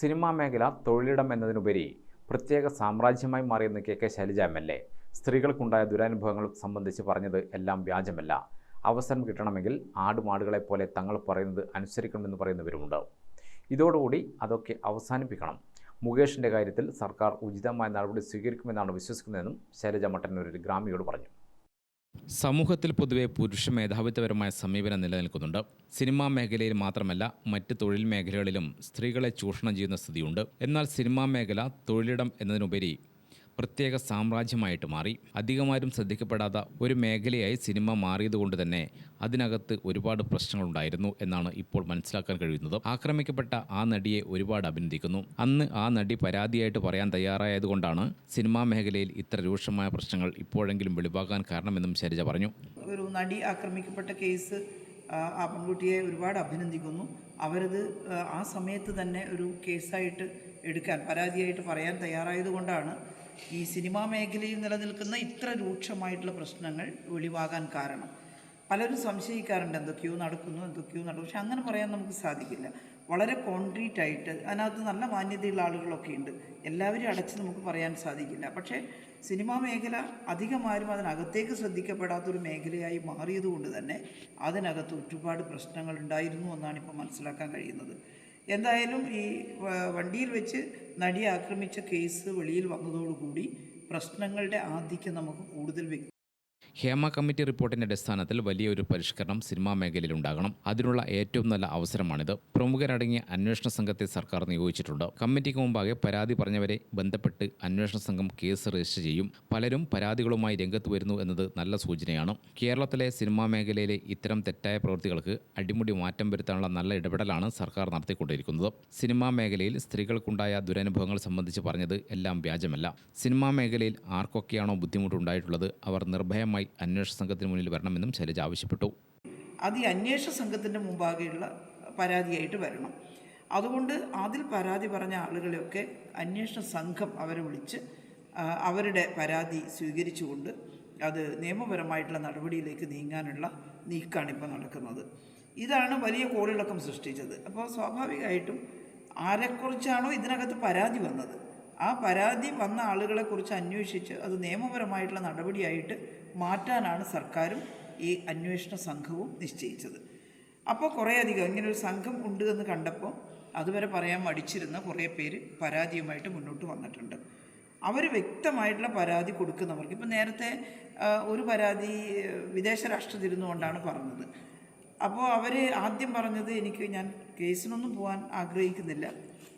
Cinema മേഖല തൊഴിലിടം എന്നതിനുപരി പ്രത്യേക സാമ്രാജ്യമായി മാറിയെന്ന് K K Shailaja M L A. സ്ത്രീകൾക്കുണ്ടായ ദുരനുഭവങ്ങൾ സംബന്ധിച്ച് പറഞ്ഞത് എല്ലാം വ്യാജമല്ല. അവസരം കിട്ടണമെങ്കിൽ ആടുമാടുകളെ പോലെ തങ്ങൾ പറയുന്നത് അനുസരിക്കണമെന്ന് പറയുന്നവരുമുണ്ട്. ഇതോടുകൂടി അതൊക്കെ അവസാനിപ്പിക്കണം. മുകേഷിന്റെ കാര്യത്തിൽ സർക്കാർ ഉചിതമായ നടപടി സ്വീകരിക്കുമെന്നാണ് വിശ്വസിക്കുന്നതെന്നും ശൈലജ മട്ടന്നൂരിൽ ഗ്രാമിയോട് പറഞ്ഞു. സമൂഹത്തിൽ പൊതുവെ പുരുഷ മേധാവിത്വപരമായ സമീപനം നിലനിൽക്കുന്നുണ്ട്. സിനിമാ മേഖലയിൽ മാത്രമല്ല മറ്റ് തൊഴിൽ മേഖലകളിലും സ്ത്രീകളെ ചൂഷണം ചെയ്യുന്ന സ്ഥിതിയുണ്ട്. എന്നാൽ സിനിമാ മേഖല തൊഴിലിടം എന്നതിനുപരി പ്രത്യേക സാമ്രാജ്യമായിട്ട് മാറി. അധികമാരും ശ്രദ്ധിക്കപ്പെടാത്ത ഒരു മേഖലയായി സിനിമ മാറിയതുകൊണ്ട് തന്നെ അതിനകത്ത് ഒരുപാട് പ്രശ്നങ്ങളുണ്ടായിരുന്നു എന്നാണ് ഇപ്പോൾ മനസ്സിലാക്കാൻ കഴിയുന്നത്. ആക്രമിക്കപ്പെട്ട ആ നടിയെ ഒരുപാട് അഭിനന്ദിക്കുന്നു. അന്ന് ആ നടി പരാതിയായിട്ട് പറയാൻ തയ്യാറായതുകൊണ്ടാണ് സിനിമാ മേഖലയിൽ ഇത്ര രൂക്ഷമായ പ്രശ്നങ്ങൾ ഇപ്പോഴെങ്കിലും വെളിവാകാൻ കാരണമെന്നും ശരിജ പറഞ്ഞു. ഒരു നടി ആക്രമിക്കപ്പെട്ട കേസ് ആ, പെൺകുട്ടിയെ ഒരുപാട് അഭിനന്ദിക്കുന്നു. അവരത് ആ സമയത്ത് തന്നെ ഒരു കേസായിട്ട് എടുക്കാൻ പരാതിയായിട്ട് പറയാൻ തയ്യാറായതുകൊണ്ടാണ് ഈ സിനിമാ മേഖലയിൽ നിലനിൽക്കുന്ന ഇത്ര രൂക്ഷമായിട്ടുള്ള പ്രശ്നങ്ങൾ ഒഴിവാകാൻ കാരണം. പലരും സംശയിക്കാറുണ്ട് എന്തൊക്കെയോ നടക്കുന്നു എന്തൊക്കെയോ നടക്കും പക്ഷെ അങ്ങനെ പറയാൻ നമുക്ക് സാധിക്കില്ല. വളരെ കോൺക്രീറ്റ് ആയിട്ട് അതിനകത്ത് നല്ല മാന്യതയുള്ള ആളുകളൊക്കെ ഉണ്ട്. എല്ലാവരും അടച്ച് നമുക്ക് പറയാൻ സാധിക്കില്ല. പക്ഷേ സിനിമാ മേഖല അധികം ആരും അതിനകത്തേക്ക് ശ്രദ്ധിക്കപ്പെടാത്തൊരു മേഖലയായി മാറിയതുകൊണ്ട് തന്നെ അതിനകത്ത് ഒരുപാട് പ്രശ്നങ്ങൾ ഉണ്ടായിരുന്നു എന്നാണ് ഇപ്പോൾ മനസ്സിലാക്കാൻ കഴിയുന്നത്. എന്തായാലും ഈ വണ്ടിയിൽ വെച്ച് നടിയെ ആക്രമിച്ച കേസ് വെളിയിൽ വന്നതോടുകൂടി പ്രശ്നങ്ങളുടെ ആധിക്യം നമുക്ക് കൂടുതൽ ഹേമ കമ്മിറ്റി റിപ്പോർട്ടിന്റെ അടിസ്ഥാനത്തിൽ വലിയൊരു പരിഷ്കരണം സിനിമാ മേഖലയിൽ ഉണ്ടാകണം. അതിനുള്ള ഏറ്റവും നല്ല അവസരമാണിത്. പ്രമുഖരടങ്ങിയ അന്വേഷണ സംഘത്തെ സർക്കാർ നിയോഗിച്ചിട്ടുണ്ട്. കമ്മിറ്റിക്ക് മുമ്പാകെ പരാതി പറഞ്ഞവരെ ബന്ധപ്പെട്ട് അന്വേഷണ സംഘം കേസ് രജിസ്റ്റർ ചെയ്യും. പലരും പരാതികളുമായി രംഗത്ത് വരുന്നു എന്നത് നല്ല സൂചനയാണ്. കേരളത്തിലെ സിനിമാ മേഖലയിലെ ഇത്തരം തെറ്റായ പ്രവൃത്തികൾക്ക് അടിമുടി മാറ്റം വരുത്താനുള്ള നല്ല ഇടപെടലാണ് സർക്കാർ നടത്തിക്കൊണ്ടിരിക്കുന്നത്. സിനിമാ മേഖലയിൽ സ്ത്രീകൾക്കുണ്ടായ ദുരനുഭവങ്ങൾ സംബന്ധിച്ച് പറഞ്ഞത് എല്ലാം വ്യാജമല്ല. സിനിമാ മേഖലയിൽ ആർക്കൊക്കെയാണോ ബുദ്ധിമുട്ടുണ്ടായിട്ടുള്ളത്? അവർ നിർഭയമായി അന്വേഷണ സംഘത്തിന് മുന്നിൽ വരണമെന്നും ശൈലജ ആവശ്യപ്പെട്ടു. അത് ഈ അന്വേഷണ സംഘത്തിന്റെ മുമ്പാകെയുള്ള പരാതിയായിട്ട് വരണം. അതുകൊണ്ട് അതിൽ പരാതി പറഞ്ഞ ആളുകളെയൊക്കെ അന്വേഷണ സംഘം അവരെ വിളിച്ച് അവരുടെ പരാതി സ്വീകരിച്ചുകൊണ്ട് അത് നിയമപരമായിട്ടുള്ള നടപടിയിലേക്ക് നീങ്ങാനുള്ള നീക്കമാണ് ഇപ്പോൾ നടക്കുന്നത്. ഇതാണ് വലിയ കോളിളക്കം സൃഷ്ടിച്ചത്. അപ്പോൾ സ്വാഭാവികമായിട്ടും ആരെക്കുറിച്ചാണോ ഇതിനകത്ത് പരാതി വന്നത്? ആ പരാതി വന്ന ആളുകളെക്കുറിച്ച് അന്വേഷിച്ച് അത് നിയമപരമായിട്ടുള്ള നടപടിയായിട്ട് മാറ്റാനാണ് സർക്കാരും ഈ അന്വേഷണ സംഘവും നിശ്ചയിച്ചത്. അപ്പോൾ കുറേയധികം ഇങ്ങനെ ഒരു സംഘം ഉണ്ട് എന്ന് കണ്ടപ്പോൾ അതുവരെ പറയാൻ മടിച്ചിരുന്ന കുറേ പേര് പരാതിയുമായിട്ട് മുന്നോട്ട് വന്നിട്ടുണ്ട്. അവർ വ്യക്തമായിട്ടുള്ള പരാതി കൊടുക്കുന്നവർക്ക് ഇപ്പം നേരത്തെ ഒരു പരാതി വിദേശ രാഷ്ട്രത്തിരുന്നുകൊണ്ടാണ് പറഞ്ഞത്. അപ്പോൾ അവർ ആദ്യം പറഞ്ഞത് എനിക്ക് ഞാൻ കേസിനൊന്നും പോകാൻ ആഗ്രഹിക്കുന്നില്ല.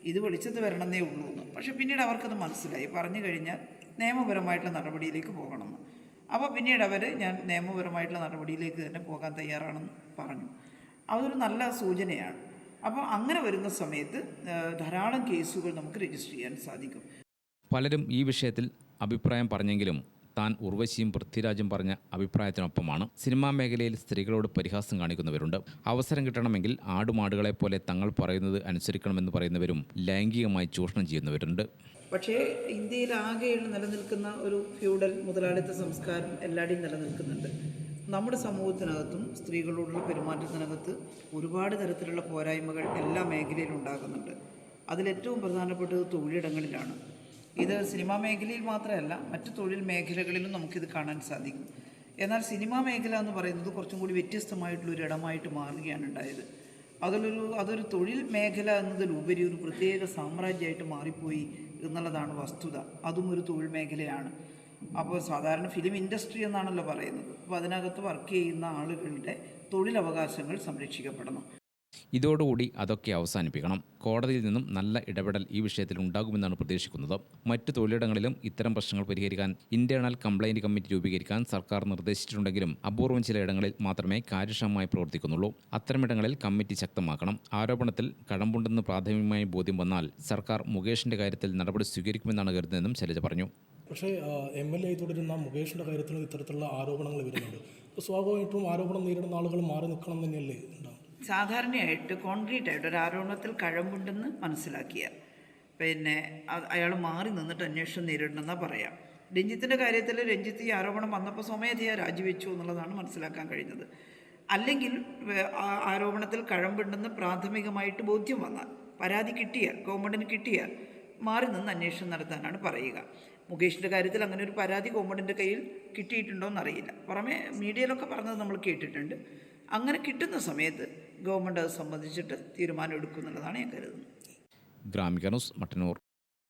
ഇത് വെളിച്ചത്ത് വരണമെന്നേ ഉള്ളൂ എന്ന്. പക്ഷെ പിന്നീട് അവർക്കത് മനസ്സിലായി. പറഞ്ഞു കഴിഞ്ഞാൽ നിയമപരമായിട്ടുള്ള നടപടിയിലേക്ക് പോകണമെന്ന്. അപ്പോൾ പിന്നീട് അവർ ഞാൻ നിയമപരമായിട്ടുള്ള നടപടിയിലേക്ക് തന്നെ പോകാൻ തയ്യാറാണെന്ന് പറഞ്ഞു. അതൊരു നല്ല സൂചനയാണ്. അപ്പോൾ അങ്ങനെ വരുന്ന സമയത്ത് ധാരാളം കേസുകൾ നമുക്ക് രജിസ്റ്റർ ചെയ്യാൻ സാധിക്കും. പലരും ഈ വിഷയത്തിൽ അഭിപ്രായം പറഞ്ഞെങ്കിലും താൻ ഉർവശിയും പൃഥ്വിരാജും പറഞ്ഞ അഭിപ്രായത്തിനൊപ്പമാണ്. സിനിമാ മേഖലയിൽ സ്ത്രീകളോട് പരിഹാസം കാണിക്കുന്നവരുണ്ട്. അവസരം കിട്ടണമെങ്കിൽ ആടുമാടുകളെ പോലെ തങ്ങൾ പറയുന്നത് അനുസരിക്കണമെന്ന് പറയുന്നവരും ലൈംഗികമായി ചൂഷണം ചെയ്യുന്നവരുണ്ട്. പക്ഷേ ഇന്ത്യയിൽ ആകെ നിലനിൽക്കുന്ന ഒരു ഫ്യൂഡൽ മുതലാളിത്ത സംസ്കാരം എല്ലായിടെയും നിലനിൽക്കുന്നുണ്ട്. നമ്മുടെ സമൂഹത്തിനകത്തും സ്ത്രീകളോടുള്ള പെരുമാറ്റത്തിനകത്ത് ഒരുപാട് തരത്തിലുള്ള പോരായ്മകൾ എല്ലാ മേഖലയിലും ഉണ്ടാകുന്നുണ്ട്. അതിലേറ്റവും പ്രധാനപ്പെട്ടത് തൊഴിലിടങ്ങളിലാണ്. ഇത് സിനിമാ മേഖലയിൽ മാത്രമല്ല മറ്റു തൊഴിൽ മേഖലകളിലും നമുക്കിത് കാണാൻ സാധിക്കും. എന്നാൽ സിനിമാ മേഖല എന്ന് പറയുന്നത് കുറച്ചും കൂടി വ്യത്യസ്തമായിട്ടുള്ള ഒരു ഇടമായിട്ട് മാറുകയാണ് ഉണ്ടായത്. അതിലൊരു അതൊരു തൊഴിൽ മേഖല എന്നതിലുപരി ഒരു പ്രത്യേക സാമ്രാജ്യമായിട്ട് മാറിപ്പോയി എന്നുള്ളതാണ് വസ്തുത. അതും ഒരു തൊഴിൽ മേഖലയാണ്. അപ്പോൾ സാധാരണ ഫിലിം ഇൻഡസ്ട്രി എന്നാണല്ലോ പറയുന്നത്. അപ്പോൾ അതിനകത്ത് വർക്ക് ചെയ്യുന്ന ആളുകളുടെ തൊഴിലവകാശങ്ങൾ സംരക്ഷിക്കപ്പെടണം. ഇതോടുകൂടി അതൊക്കെ അവസാനിപ്പിക്കണം. കോടതിയിൽ നിന്നും നല്ല ഇടപെടൽ ഈ വിഷയത്തിൽ ഉണ്ടാകുമെന്നാണ് പ്രതീക്ഷിക്കുന്നത്. മറ്റു തൊഴിലിടങ്ങളിലും ഇത്തരം പ്രശ്നങ്ങൾ പരിഹരിക്കാൻ ഇന്റേണൽ കംപ്ലൈന്റ് കമ്മിറ്റി രൂപീകരിക്കാൻ സർക്കാർ നിർദ്ദേശിച്ചിട്ടുണ്ടെങ്കിലും അപൂർവം ചിലയിടങ്ങളിൽ മാത്രമേ കാര്യക്ഷമമായി പ്രവർത്തിക്കുന്നുള്ളൂ. അത്തരമിടങ്ങളിൽ കമ്മിറ്റി ശക്തമാക്കണം. ആരോപണത്തിൽ കടമ്പുണ്ടെന്ന് പ്രാഥമികമായി ബോധ്യം വന്നാൽ സർക്കാർ മുകേഷിന്റെ കാര്യത്തിൽ നടപടി സ്വീകരിക്കുമെന്നാണ് കരുതുന്നതെന്നും ശൈലജ പറഞ്ഞു. പക്ഷേ എം എൽ എ തുടരുന്ന മുകേഷിന്റെ കാര്യത്തിലും ഇത്തരത്തിലുള്ള ആരോപണങ്ങൾ വരുന്നുണ്ട്. സ്വാഭാവികമായിട്ടും ആരോപണം നേരിടുന്ന ആളുകൾ മാറി നിൽക്കണം തന്നെയല്ലേ ഉണ്ടാവും സാധാരണയായിട്ട് കോൺക്രീറ്റ് ആയിട്ട് ഒരു ആരോപണത്തിൽ കഴമ്പുണ്ടെന്ന് മനസ്സിലാക്കിയ. പിന്നെ അയാൾ മാറി നിന്നിട്ട് അന്വേഷണം നേരിടണമെന്നാണ് പറയാം. രഞ്ജിത്തിന്റെ കാര്യത്തിൽ രഞ്ജിത്ത് ഈ ആരോപണം വന്നപ്പോൾ സ്വമേധയാ രാജിവെച്ചു എന്നുള്ളതാണ് മനസ്സിലാക്കാൻ കഴിഞ്ഞത്. അല്ലെങ്കിൽ ആരോപണത്തിൽ കഴമ്പുണ്ടെന്ന് പ്രാഥമികമായിട്ട് ബോധ്യം വന്നാൽ പരാതി കിട്ടിയാൽ ഗവൺമെന്റിന് കിട്ടിയാൽ മാറി നിന്ന് അന്വേഷണം നടത്താനാണ് പറയുക. മുകേഷിന്റെ കാര്യത്തിൽ അങ്ങനെ ഒരു പരാതി ഗവൺമെന്റിന്റെ കയ്യിൽ കിട്ടിയിട്ടുണ്ടോ എന്നറിയില്ല പുറമെ മീഡിയയിലൊക്കെ പറഞ്ഞത് നമ്മൾ കേട്ടിട്ടുണ്ട്. അങ്ങനെ കിട്ടുന്ന സമയത്ത് ഗവൺമെന്റ് അത് സംബന്ധിച്ചിട്ട് തീരുമാനം എടുക്കുന്നുള്ളതാണ് ഞാൻ കരുതുന്നത്. ഗ്രാമിക ന്യൂസ് മട്ടന്നൂർ.